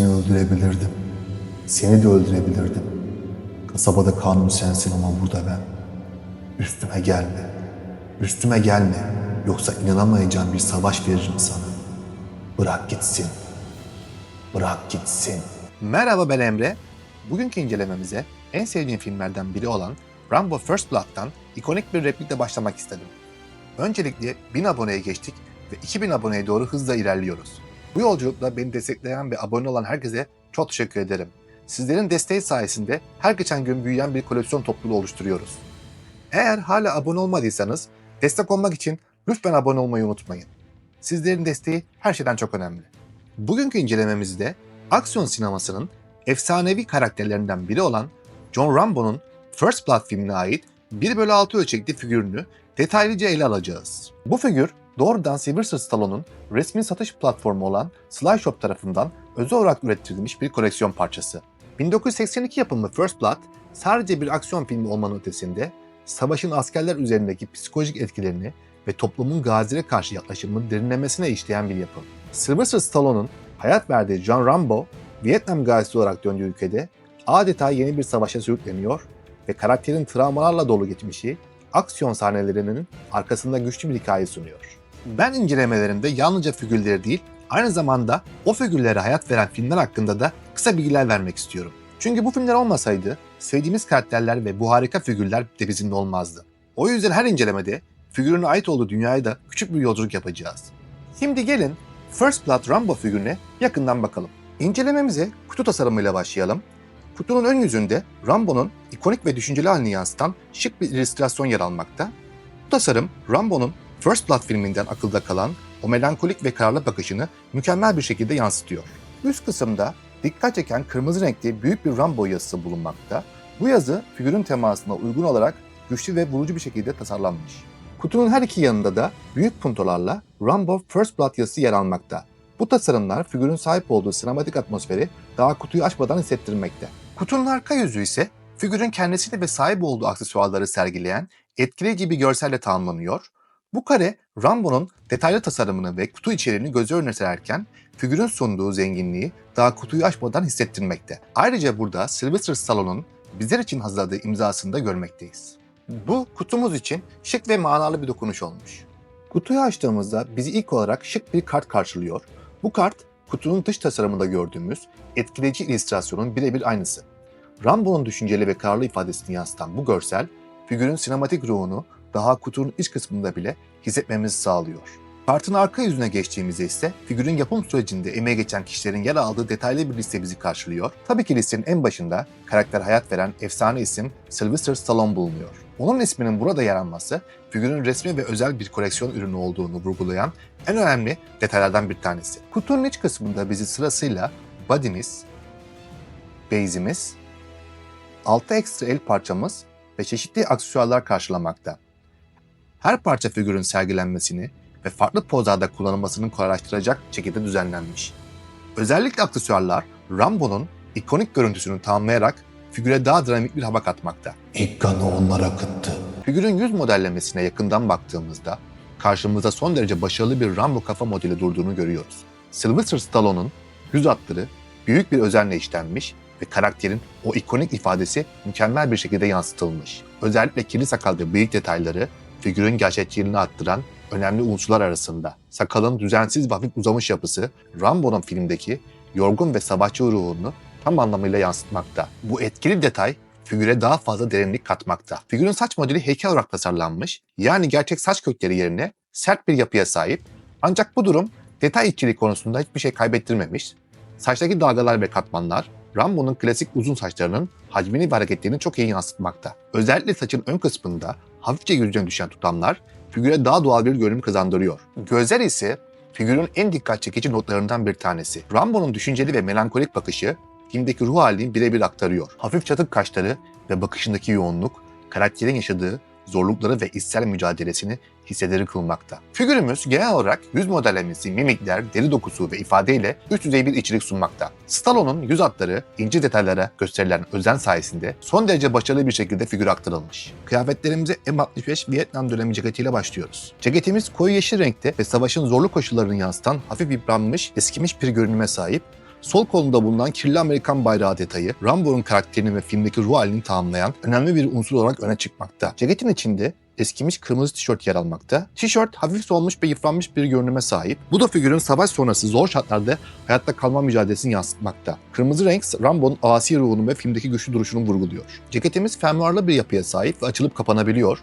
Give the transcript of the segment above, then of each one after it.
Hepsini öldürebilirdim. Seni de öldürebilirdim. Kasabada kanun sensin ama burada ben. Üstüme gelme. Üstüme gelme. Yoksa inanamayacağım bir savaş veririm sana. Bırak gitsin. Bırak gitsin. Merhaba ben Emre. Bugünkü incelememize en sevdiğim filmlerden biri olan Rambo First Blood'dan ikonik bir replikle başlamak istedim. Öncelikle 1000 aboneye geçtik ve 2000 aboneye doğru hızla ilerliyoruz. Bu yolculukta beni destekleyen ve abone olan herkese çok teşekkür ederim. Sizlerin desteği sayesinde her geçen gün büyüyen bir koleksiyon topluluğu oluşturuyoruz. Eğer hala abone olmadıysanız destek olmak için lütfen abone olmayı unutmayın. Sizlerin desteği her şeyden çok önemli. Bugünkü incelememizde aksiyon sinemasının efsanevi karakterlerinden biri olan John Rambo'nun First Blood filmine ait 1 bölü 6 ölçekli figürünü detaylıca ele alacağız. Bu figür doğrudan Sylvester Stallone'un resmi satış platformu olan Slyshop tarafından özel olarak üretilmiş bir koleksiyon parçası. 1982 yapımı First Blood sadece bir aksiyon filmi olmanın ötesinde savaşın askerler üzerindeki psikolojik etkilerini ve toplumun gazilere karşı yaklaşımını derinlemesine işleyen bir yapım. Sylvester Stallone'un hayat verdiği John Rambo, Vietnam gazisi olarak döndüğü ülkede adeta yeni bir savaşa sürükleniyor ve karakterin travmalarla dolu geçmişi, aksiyon sahnelerinin arkasında güçlü bir hikaye sunuyor. Ben incelemelerimde yalnızca figürleri değil, aynı zamanda o figürlere hayat veren filmler hakkında da kısa bilgiler vermek istiyorum. Çünkü bu filmler olmasaydı sevdiğimiz karakterler ve bu harika figürler de bizimle olmazdı. O yüzden her incelemede figürün ait olduğu dünyaya da küçük bir yolculuk yapacağız. Şimdi gelin First Blood Rambo figürüne yakından bakalım. İncelememize kutu tasarımıyla başlayalım. Kutunun ön yüzünde Rambo'nun ikonik ve düşünceli halini yansıtan şık bir illüstrasyon yer almakta. Bu tasarım Rambo'nun First Blood filminden akılda kalan o melankolik ve kararlı bakışını mükemmel bir şekilde yansıtıyor. Üst kısımda dikkat çeken kırmızı renkli büyük bir Rambo yazısı bulunmakta. Bu yazı figürün temasına uygun olarak güçlü ve vurucu bir şekilde tasarlanmış. Kutunun her iki yanında da büyük puntolarla Rambo First Blood yazısı yer almakta. Bu tasarımlar figürün sahip olduğu sinematik atmosferi daha kutuyu açmadan hissettirmekte. Kutunun arka yüzü ise figürün kendisini ve sahip olduğu aksesuarları sergileyen etkileyici bir görselle tamamlanıyor. Bu kare Rambo'nun detaylı tasarımını ve kutu içeriğini göz önüne sererken figürün sunduğu zenginliği daha kutuyu açmadan hissettirmekte. Ayrıca burada Sylvester Stallone'un bizler için hazırladığı imzasını da görmekteyiz. Bu kutumuz için şık ve manalı bir dokunuş olmuş. Kutuyu açtığımızda bizi ilk olarak şık bir kart karşılıyor. Bu kart kutunun dış tasarımında gördüğümüz etkileyici illüstrasyonun birebir aynısı. Rambo'nun düşünceli ve kararlı ifadesini yansıtan bu görsel, figürün sinematik ruhunu daha kutunun iç kısmında bile hissetmemizi sağlıyor. Kartın arka yüzüne geçtiğimizde ise figürün yapım sürecinde emeğe geçen kişilerin yer aldığı detaylı bir liste bizi karşılıyor. Tabii ki listenin en başında karakter hayat veren efsane isim Sylvester Stallone bulunuyor. Onun isminin burada yer alması figürün resmi ve özel bir koleksiyon ürünü olduğunu vurgulayan en önemli detaylardan bir tanesi. Kutunun iç kısmında bizi sırasıyla body'miz, base'imiz, 6 ekstra el parçamız ve çeşitli aksesuarlar karşılamakta. Her parça figürün sergilenmesini ve farklı pozlarda kullanılmasını kolaylaştıracak şekilde düzenlenmiş. Özellikle aksesuarlar Rambo'nun ikonik görüntüsünü tamamlayarak figüre daha dinamik bir hava katmakta. İlk kanı onlar akıttı. Figürün yüz modellemesine yakından baktığımızda karşımızda son derece başarılı bir Rambo kafa modeli durduğunu görüyoruz. Sylvester Stallone'un yüz hatları büyük bir özenle işlenmiş ve karakterin o ikonik ifadesi mükemmel bir şekilde yansıtılmış. Özellikle kirli sakal ve bıyık detayları figürün gerçekçiliğini arttıran önemli unsurlar arasında. Sakalın düzensiz ve hafif uzamış yapısı Rambo'nun filmdeki yorgun ve savaşçı ruhunu tam anlamıyla yansıtmakta. Bu etkili detay figüre daha fazla derinlik katmakta. Figürün saç modeli heykel olarak tasarlanmış, yani gerçek saç kökleri yerine sert bir yapıya sahip. Ancak bu durum detay işçiliği konusunda hiçbir şey kaybettirmemiş. Saçtaki dalgalar ve katmanlar Rambo'nun klasik uzun saçlarının hacmini ve hareketlerini çok iyi yansıtmakta. Özellikle saçın ön kısmında hafifçe yüzüne düşen tutamlar figüre daha doğal bir görünüm kazandırıyor. Gözler ise figürün en dikkat çekici notlarından bir tanesi. Rambo'nun düşünceli ve melankolik bakışı filmdeki ruh halini birebir aktarıyor. Hafif çatık kaşları ve bakışındaki yoğunluk, karakterin yaşadığı zorlukları ve içsel mücadelesini hissederi kılmakta. Figürümüz genel olarak yüz modellemesi, mimikler, deri dokusu ve ifadeyle üst düzey bir içerik sunmakta. Stallone'un yüz hatları ince detaylara gösterilen özen sayesinde son derece başarılı bir şekilde figüre aktarılmış. Kıyafetlerimize M65 Vietnam dönemi ceketiyle başlıyoruz. Ceketimiz koyu yeşil renkte ve savaşın zorlu koşullarını yansıtan hafif yıpranmış, eskimiş bir görünüme sahip sol kolunda bulunan kirli Amerikan bayrağı detayı Rambo'nun karakterini ve filmdeki ruh halini tamamlayan önemli bir unsur olarak öne çıkmakta. Ceketin içinde eskimiş kırmızı tişört yer almakta. Tişört hafif solmuş ve yıpranmış bir görünüme sahip. Bu da figürün savaş sonrası zor şartlarda hayatta kalma mücadelesini yansıtmakta. Kırmızı renk Rambo'nun asi ruhunu ve filmdeki güçlü duruşunu vurguluyor. Ceketimiz fermuarlı bir yapıya sahip ve açılıp kapanabiliyor.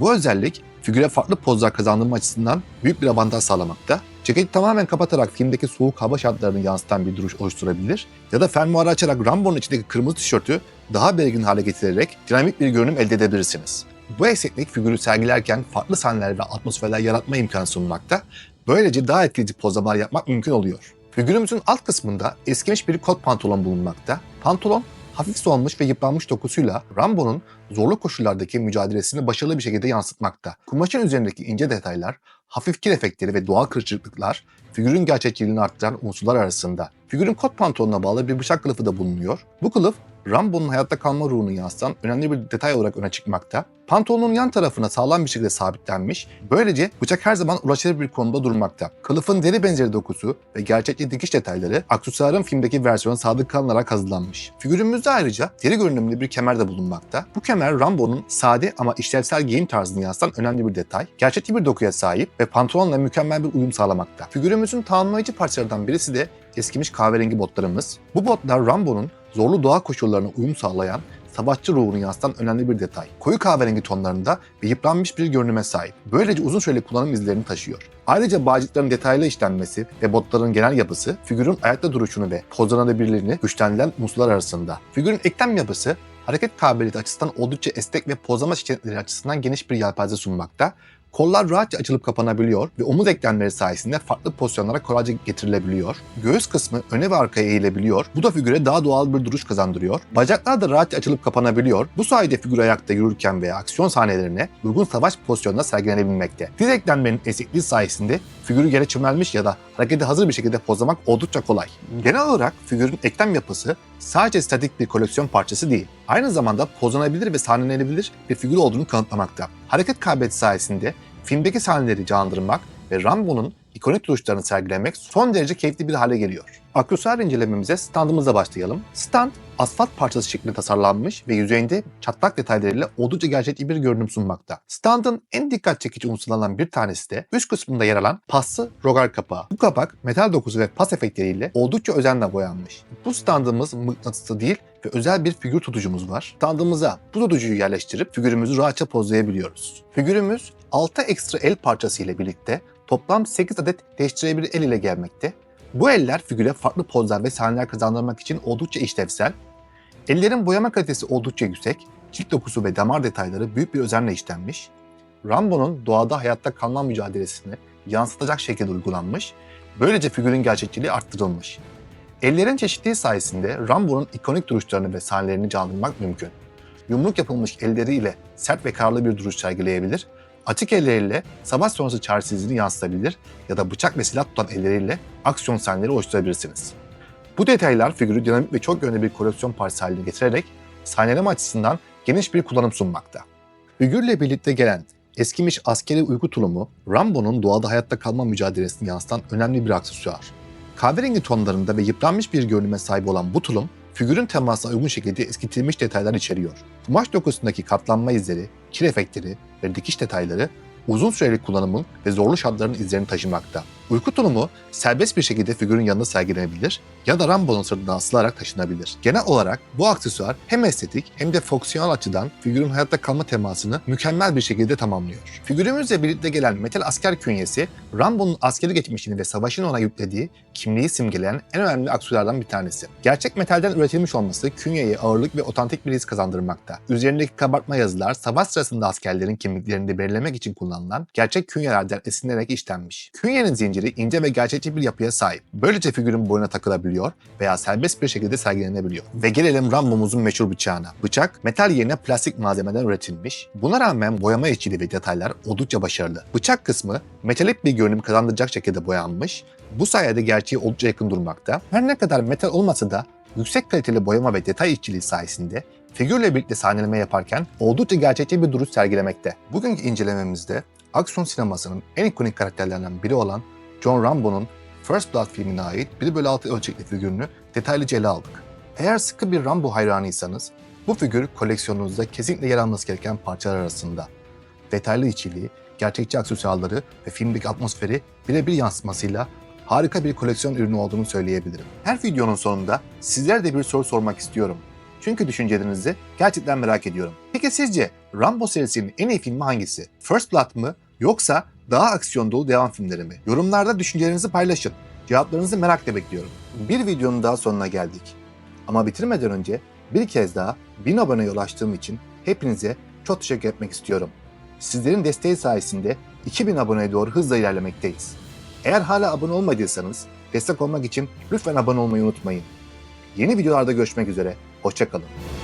Bu özellik figüre farklı pozlar kazandırma açısından büyük bir avantaj sağlamakta. Ceketi tamamen kapatarak filmdeki soğuk hava şartlarını yansıtan bir duruş oluşturabilir ya da fermuarı açarak Rambo'nun içindeki kırmızı tişörtü daha belirgin hale getirerek dinamik bir görünüm elde edebilirsiniz. Bu esneklik figürü sergilerken farklı sahneler ve atmosferler yaratma imkanı sunmakta, böylece daha etkileyici pozlamalar yapmak mümkün oluyor. Figürümüzün alt kısmında eskimiş bir kot pantolon bulunmakta. Pantolon hafif solmuş ve yıpranmış dokusuyla Rambo'nun zorlu koşullardaki mücadelesini başarılı bir şekilde yansıtmakta. Kumaşın üzerindeki ince detaylar, hafif kir efektleri ve doğal kırışıklıklar figürün gerçekçiliğini arttıran unsurlar arasında. Figürün kot pantolonuna bağlı bir bıçak kılıfı da bulunuyor. Bu kılıf Rambo'nun hayatta kalma ruhunu yansıtan önemli bir detay olarak öne çıkmakta. Pantolonun yan tarafına sağlam bir şekilde sabitlenmiş, böylece bıçak her zaman ulaşılır bir konumda durmakta. Kılıfın deri benzeri dokusu ve gerçekçi dikiş detayları aksesuarın filmdeki versiyona sadık kalınarak hazırlanmış. Figürümüzde ayrıca deri görünümlü bir kemer de bulunmakta. Bu kemer Rambo'nun sade ama işlevsel giyim tarzını yansıtan önemli bir detay. Gerçekçi bir dokuya sahip ve pantolonla mükemmel bir uyum sağlamakta. Figürümüzün tamamlayıcı parçalarından birisi de eskimiş kahverengi botlarımız. Bu botlar Rambo'nun zorlu doğa koşullarına uyum sağlayan, savaşçı ruhunu yansıtan önemli bir detay. Koyu kahverengi tonlarında ve yıpranmış bir görünüme sahip. Böylece uzun süreli kullanım izlerini taşıyor. Ayrıca bağcıkların detaylı işlenmesi ve botların genel yapısı figürün ayakta duruşunu ve pozlanabilirliğini güçlendiren unsurlar arasında. Figürün eklem yapısı hareket kabiliyeti açısından oldukça esnek ve pozlama seçenekleri açısından geniş bir yelpaze sunmakta. Kollar rahatça açılıp kapanabiliyor ve omuz eklemleri sayesinde farklı pozisyonlara kolayca getirilebiliyor. Göğüs kısmı öne ve arkaya eğilebiliyor. Bu da figüre daha doğal bir duruş kazandırıyor. Bacaklar da rahatça açılıp kapanabiliyor. Bu sayede figür ayakta yürürken veya aksiyon sahnelerine uygun savaş pozisyonunda sergilenebilmekte. Diz eklemlerinin esnekliği sayesinde figürü yere çömelmiş ya da harekete hazır bir şekilde pozlamak oldukça kolay. Genel olarak figürün eklem yapısı sadece statik bir koleksiyon parçası değil, aynı zamanda pozlanabilir ve sahnelenebilir bir figür olduğunu kanıtlamakta. Hareket kabiliyeti sayesinde filmdeki sahneleri canlandırmak ve Rambo'nun ikonik duruşlarını sergilemek son derece keyifli bir hale geliyor. Aksesuar incelememize standımızla başlayalım. Stand, asfalt parçası şeklinde tasarlanmış ve yüzeyinde çatlak detaylarıyla oldukça gerçekçi bir görünüm sunmakta. Standın en dikkat çekici unsurlarından bir tanesi de üst kısmında yer alan paslı rogar kapağı. Bu kapak metal dokusu ve pas efektleriyle oldukça özenle boyanmış. Bu standımız mıknatıslı değil ve özel bir figür tutucumuz var. Standımıza bu tutucuyu yerleştirip figürümüzü rahatça pozlayabiliyoruz. Figürümüz 6 ekstra el parçası ile birlikte toplam 8 adet değiştirebilir el ile gelmekte. Bu eller figüre farklı pozlar ve sahneler kazandırmak için oldukça işlevsel. Ellerin boyama kalitesi oldukça yüksek, cilt dokusu ve damar detayları büyük bir özenle işlenmiş. Rambo'nun doğada hayatta kalma mücadelesini yansıtacak şekilde uygulanmış, böylece figürün gerçekçiliği arttırılmış. Ellerin çeşitliliği sayesinde Rambo'nun ikonik duruşlarını ve sahnelerini canlandırmak mümkün. Yumruk yapılmış elleriyle sert ve kararlı bir duruş sergileyebilir, açık elleriyle savaş sonrası çaresizliğini yansıtabilir ya da bıçak ve silah tutan elleriyle aksiyon sahneleri oluşturabilirsiniz. Bu detaylar figürü dinamik ve çok yönlü bir koleksiyon parçası getirerek sahneleme açısından geniş bir kullanım sunmakta. Figürle birlikte gelen eskimiş askeri uyku tulumu, Rambo'nun doğada hayatta kalma mücadelesini yansıtan önemli bir aksesuar. Kahverengi tonlarında ve yıpranmış bir görünüme sahip olan bu tulum, figürün temasına uygun şekilde eskitilmiş detaylar içeriyor. Kumaş dokusundaki katlanma izleri, kir efektleri ve dikiş detayları uzun süreli kullanımın ve zorlu şartların izlerini taşımakta. Uyku tulumu serbest bir şekilde figürün yanında sergilenebilir ya da Rambo'nun sırtına asılarak taşınabilir. Genel olarak bu aksesuar hem estetik hem de fonksiyonel açıdan figürün hayatta kalma temasını mükemmel bir şekilde tamamlıyor. Figürümüzle birlikte gelen metal asker künyesi, Rambo'nun askeri geçmişini ve savaşın ona yüklediği kimliği simgeleyen en önemli aksesuarlardan bir tanesi. Gerçek metalden üretilmiş olması künyeye ağırlık ve otantik bir his kazandırmakta. Üzerindeki kabartma yazılar savaş sırasında askerlerin kimliklerini belirlemek için kullanılan gerçek künyelerden esinlenerek işlenmiş. Künyenin zinciri ince ve gerçekçi bir yapıya sahip. Böylece figürün boyuna takılabiliyor veya serbest bir şekilde sergilenebiliyor. Ve gelelim Rambo'muzun meşhur bıçağına. Bıçak metal yerine plastik malzemeden üretilmiş. Buna rağmen boyama işçiliği ve detaylar oldukça başarılı. Bıçak kısmı metalik bir görünüm kazandıracak şekilde boyanmış. Bu sayede gerçeğe oldukça yakın durmakta. Her ne kadar metal olmasa da yüksek kaliteli boyama ve detay işçiliği sayesinde figürle birlikte sahneleme yaparken oldukça gerçekçi bir duruş sergilemekte. Bugünkü incelememizde aksiyon sinemasının en ikonik karakterlerinden biri olan John Rambo'nun First Blood filmine ait 1 bölü 6 ölçekli figürünü detaylıca ele aldık. Eğer sıkı bir Rambo hayranıysanız bu figür koleksiyonunuzda kesinlikle yer alması gereken parçalar arasında. Detaylı içeriği, gerçekçi aksesuarları ve filmdeki atmosferi birebir yansıtmasıyla harika bir koleksiyon ürünü olduğunu söyleyebilirim. Her videonun sonunda sizlere de bir soru sormak istiyorum. Çünkü düşüncelerinizi gerçekten merak ediyorum. Peki sizce Rambo serisinin en iyi filmi hangisi? First Blood mı yoksa daha aksiyon dolu devam filmleri mi? Yorumlarda düşüncelerinizi paylaşın. Cevaplarınızı merakla bekliyorum. Bir videonun daha sonuna geldik. Ama bitirmeden önce bir kez daha 1000 aboneye ulaştığım için hepinize çok teşekkür etmek istiyorum. Sizlerin desteği sayesinde 2000 aboneye doğru hızla ilerlemekteyiz. Eğer hala abone olmadıysanız destek olmak için lütfen abone olmayı unutmayın. Yeni videolarda görüşmek üzere, hoşçakalın.